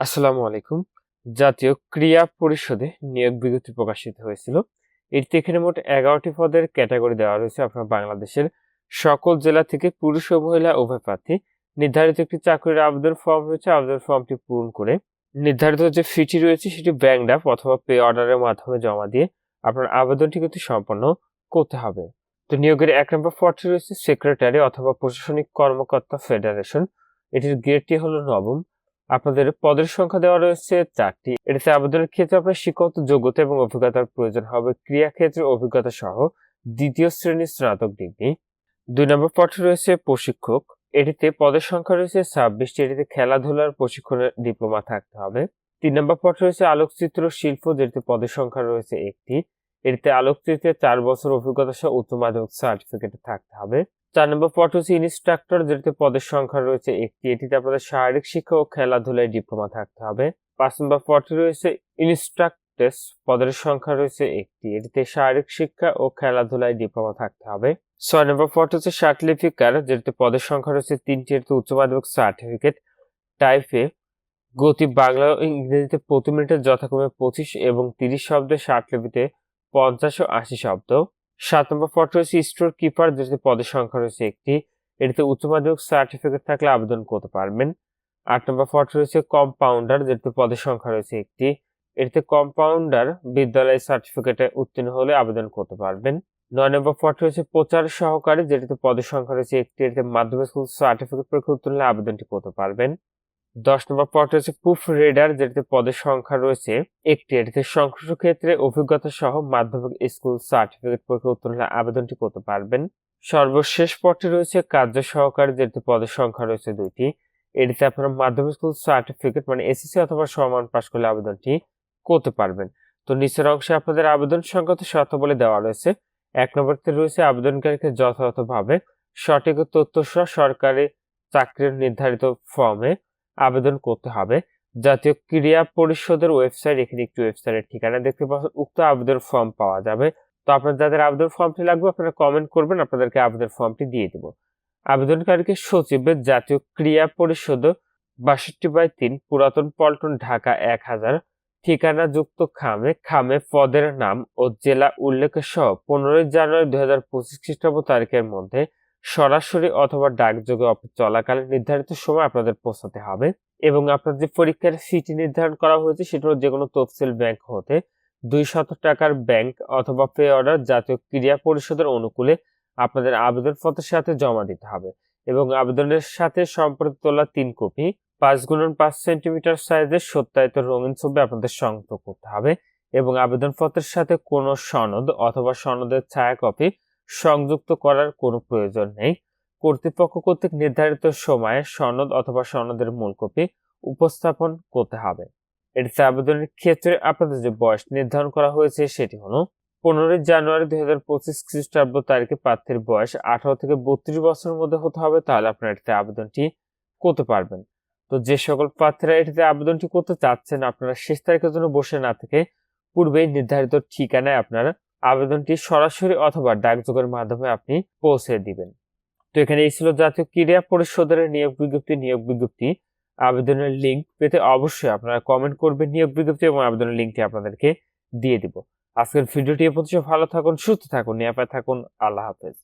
আসসালামু আলাইকুম। জাতীয় ক্রীড়া পরিষদে নিয়োগ বিজ্ঞপ্তি প্রকাশিত হয়েছিল। এটিতে এখানে মোট এগারোটি পদের ক্যাটাগরি দেওয়া রয়েছে আপনার বাংলাদেশের সকল জেলা থেকে পুরুষ ও মহিলা উভয় প্রার্থী। নির্ধারিত একটি চাকরির আবেদন ফর্ম রয়েছে, আবেদন ফর্মটি পূরণ করে নির্ধারিত যে ফিটি রয়েছে সেটি ব্যাংক ড্রাফট অথবা পে অর্ডারের মাধ্যমে জমা দিয়ে আপনার আবেদনটি কিন্তু সম্পন্ন করতে হবে। তো নিয়োগের এক নম্বর পদটি রয়েছে সেক্রেটারি অথবা প্রশাসনিক কর্মকর্তা ফেডারেশন এটির গ্রেডটি হলো নবম। আপনাদের পদের সংখ্যা দেওয়া রয়েছে চারটি। এটাতে আবেদনের ক্ষেত্রে আপনার শিক্ষক যোগ্যতা এবং অভিজ্ঞতার প্রয়োজন হবে। ক্রিয়া ক্ষেত্রে অভিজ্ঞতা সহ দ্বিতীয় শ্রেণির স্নাতক ডিগ্রি। দুই নম্বর পদটি রয়েছে প্রশিক্ষক। এটিতে পদের সংখ্যা রয়েছে ছাব্বিশটি। এটিতে খেলাধুলার প্রশিক্ষণের ডিপ্লোমা থাকতে হবে। তিন নম্বর পদ রয়েছে আলোকচিত্র শিল্প। যেটিতে পদের সংখ্যা রয়েছে একটি। এটিতে আলোকচিত্রে চার বছর অভিজ্ঞতা সহ উচ্চ মাধ্যমিক সার্টিফিকেট থাকতে হবে। চার নম্বর পদ হচ্ছে ইনস্ট্রাক্টর যেটিতে পদের সংখ্যা রয়েছে একটি, এটিতে আপনাদের শারীরিক শিক্ষা ও খেলাধুলায় ডিপ্লোমা থাকতে হবে। পাঁচ নম্বর পদটি রয়েছে ইনস্ট্রাক্টেস পদের সংখ্যা রয়েছে একটি, এটিতে শারীরিক শিক্ষা ও খেলাধুলায় ডিপ্লোমা থাকতে হবে। ছয় নম্বর পদ হচ্ছে সার্টিফিকার যেটিতে পদের সংখ্যা রয়েছে তিনটি, এটিতে উচ্চ মাধ্যমিক সার্টিফিকেট টাইপে গতি বাংলা ও ইংরেজিতে প্রতি মিনিটে যথাক্রমে পঁচিশ এবং তিরিশ শব্দের ষাটলিপিতে পঞ্চাশ ও আশি শব্দ। সাত নম্বর পদ রয়েছে স্টোর কিপার যেটিতে পদের সংখ্যা রয়েছে একটি, এটিতে উচ্চ মাধ্যমিক সার্টিফিকেট থাকলে আবেদন করতে পারবেন। আট নম্বর পদ রয়েছে কম্পাউন্ডার যেটিতে পদের সংখ্যা রয়েছে একটি, এটিতে কম্পাউন্ডার বিদ্যালয় সার্টিফিকেটে উত্তীর্ণ হলে আবেদন করতে পারবেন। নয় নম্বর পদ রয়েছে প্রচার সহকারী যেটিতে পদের সংখ্যা রয়েছে একটি, এটিতে মাধ্যমিক স্কুল সার্টিফিকেট পরীক্ষা উত্তীর্ণ হলে আবেদনটি করতে পারবেন। দশ নম্বর পদ হচ্ছে প্রুফ রেডার যেটিতে পদের সংখ্যা রয়েছে একটি। এটিতে সংশ্লিষ্ট ক্ষেত্রে অভিজ্ঞতা সহ মাধ্যমিক স্কুল সার্টিফিকেট পরীক্ষা উত্তীর্ণ আবেদনটি করতে পারবেন। সর্বশেষ পদটি রয়েছে কার্য সহকারী যেটিতে পদের সংখ্যা রয়েছে দুইটি। এটিতে আপনারা মাধ্যমিক স্কুল সার্টিফিকেট মানে এসএসসি অথবা সমান পাশ করলে আবেদনটি করতে পারবেন। তো নিচের অংশে আপনাদের আবেদন সংক্রান্ত শর্ত বলে দেওয়া রয়েছে। এক নম্বরতে রয়েছে আবেদনকারীকে যথাযথভাবে সঠিক তথ্য সহ সরকারি চাকরির নির্ধারিত ফর্মে আবেদন করতে হবে। জাতীয় ক্রীড়া পরিষদের ওয়েবসাইট, এখানে একটি ওয়েবসাইটের ঠিকানা দেখতে পাচ্ছেন। উক্ত আবেদন ফর্ম পাওয়া যাবে। তো আপনার যাদের আবেদন ফর্মটি লাগবে, আপনারা কমেন্ট করবেন, আপনাদেরকে আবেদন ফর্মটি দিয়ে দেব। আবেদনকারীকে সচিবের জাতীয় ক্রীড়া পরিষদ বাষট্টি বাই তিন, পুরাতন পল্টন, ঢাকা এক হাজার ঠিকানা যুক্ত খামে খামে পদের নাম ও জেলা উল্লেখ সহ পনেরোই জানুয়ারি দুই হাজার পঁচিশ খ্রিস্টাব্দ তারিখের মধ্যে সরাসরি অথবা ডাকযোগে অফিস চলাকালীন নির্ধারিত সময় আপনাদের পৌঁছাতে হবে এবং আপনার যে পরীক্ষার সিটি নির্ধারণ করা হয়েছে সেটা যে কোনো তফসিল ব্যাংক হতে দুই শত টাকার ব্যাংক অথবা পে অর্ডার জাতীয় ক্রীড়া পরিষদের অনুকূলে আপনাদের আবেদনপত্রের সাথে জমা দিতে হবে এবং আবেদনের সাথে সম্পর্কিত তোলা তিন কপি, পাঁচ গুণন পাঁচ সেন্টিমিটার সাইজের সত্যায়িত রঙিন ছবি আপনাদের সংগ্রহ করতে হবে এবং আবেদনপত্রের সাথে কোনো সনদ অথবা সনদের ছায়া কপি সংযুক্ত করার কোনো প্রয়োজন নেই। কর্তৃপক্ষ কর্তৃক নির্ধারিত সময়ে সনদ অথবা সনদের মূল কপি উপস্থাপন করতে হবে। এটিতে আবেদনের ক্ষেত্রে আপনাদের যে বয়স নির্ধারণ করা হয়েছে সেটি হলো পনেরোই জানুয়ারি দুই হাজার পঁচিশ খ্রিস্টাব্দ তারিখে প্রার্থীর বয়স আঠারো থেকে বত্রিশ বছরের মধ্যে হতে হবে, তাহলে আপনারা এটিতে আবেদনটি করতে পারবেন। তো যে সকল প্রার্থীরা এটিতে আবেদনটি করতে চাচ্ছেন, আপনারা শেষ তারিখের জন্য বসে না থেকে পূর্বেই নির্ধারিত ঠিকানায় আপনারা আবেদনটি সরাসরি অথবা ডাকযোগের মাধ্যমে আপনি পৌঁছে দিবেন। তো এখানে এই ছিল জাতীয় ক্রীড়া পরিষদের নিয়োগ বিজ্ঞপ্তি। নিয়োগ বিজ্ঞপ্তি আবেদনের লিঙ্ক পেতে অবশ্যই আপনারা কমেন্ট করবেন নিয়োগ বিজ্ঞপ্তি এবং আবেদনের লিঙ্কটি আপনাদেরকে দিয়ে দিব। আজকের ভিডিওটি এ পর্যন্ত। ভালো থাকুন, সুস্থ থাকুন, নিরাপদ থাকুন। আল্লাহ হাফেজ।